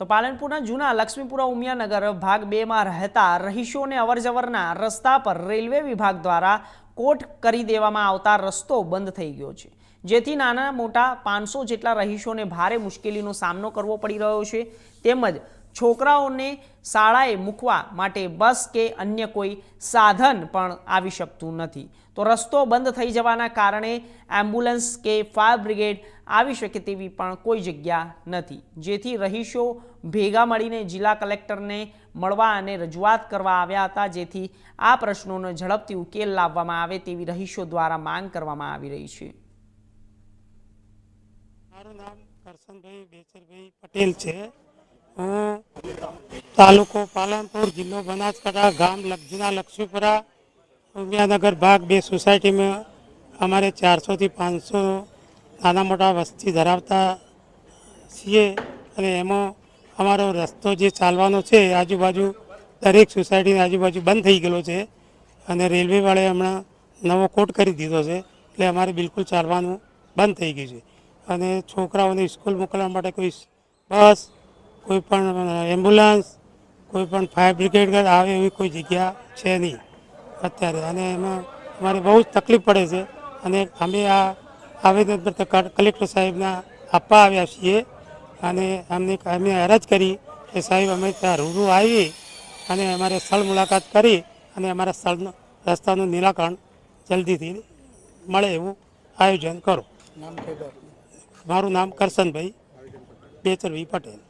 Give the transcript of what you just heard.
તો પાલનપુરના જૂના લક્ષ્મીપુરા ઉમિયાનગર ભાગ બેમાં રહેતા રહીશોને અવરજવરના રસ્તા પર રેલવે વિભાગ દ્વારા કોટ કરી દેવામાં આવતા રસ્તો બંધ થઈ ગયો છે. જેથી નાના મોટા પાંચસો જેટલા રહીશોને ભારે મુશ્કેલીનો સામનો કરવો પડી રહ્યો છે. તેમજ છોકરાઓને શાળાએ મૂકવા માટે બસ કે અન્ય કોઈ સાધન પણ આવી શકતું નથી. તો રસ્તો બંધ થઈ જવાના કારણે એમ્બ્યુલન્સ કે ફાયર બ્રિગેડ આવી શકે તેવી પણ કોઈ જગ્યા નથી. જેથી રહીશો ભેગા મળીને જિલ્લા કલેક્ટરને મળવા અને રજૂઆત કરવા આવ્યા હતા. જેથી આ પ્રશ્નોનો ઝડપથી ઉકેલ લાવવામાં આવે તેવી રહીશો દ્વારા માંગ કરવામાં આવી રહી છે. મારું નામ કરશનભાઈ બેચરભાઈ પટેલ છે. તાલુકો પાલનપુર જિલ્લો બનાસકાંઠા, ગામ લક્ષીના લક્ષ્મીપુરા, ઉમિયાનગર ભાગ બે સોસાયટીમાં અમારે ચારસોથી પાંચસો નાના મોટા વસ્તી ધરાવતા છીએ અને એમાં અમારો રસ્તો જે ચાલવાનો છે આજુબાજુ દરેક સોસાયટીની આજુબાજુ બંધ થઈ ગયેલો છે અને રેલવેવાળાએ હમણાં નવો કોટ કરી દીધો છે એટલે અમારે બિલકુલ ચાલવાનું બંધ થઈ ગયું છે. અને છોકરાઓને સ્કૂલ મોકલવા માટે કોઈ બસ, કોઈ પણ એમ્બ્યુલન્સ કોઈ પણ ફાયર બ્રિગેડ આવે એવી કોઈ જગ્યા છે નહીં અત્યારે. અને એમાં અમારે બહુ જ તકલીફ પડે છે. અને અમે આ આવેદનપત્ર કલેક્ટર સાહેબના આપવા આવ્યા છીએ. અને અમને અમે અરજ કરી કે સાહેબ અમે ત્યાં રૂબરૂ આવી અને અમારે સ્થળ મુલાકાત કરી અને અમારા સ્થળનું રસ્તાનું નિરાકરણ જલ્દીથી મળે એવું આયોજન કરો. મારું નામ કરશનભાઈ બેચરભાઈ પટેલ.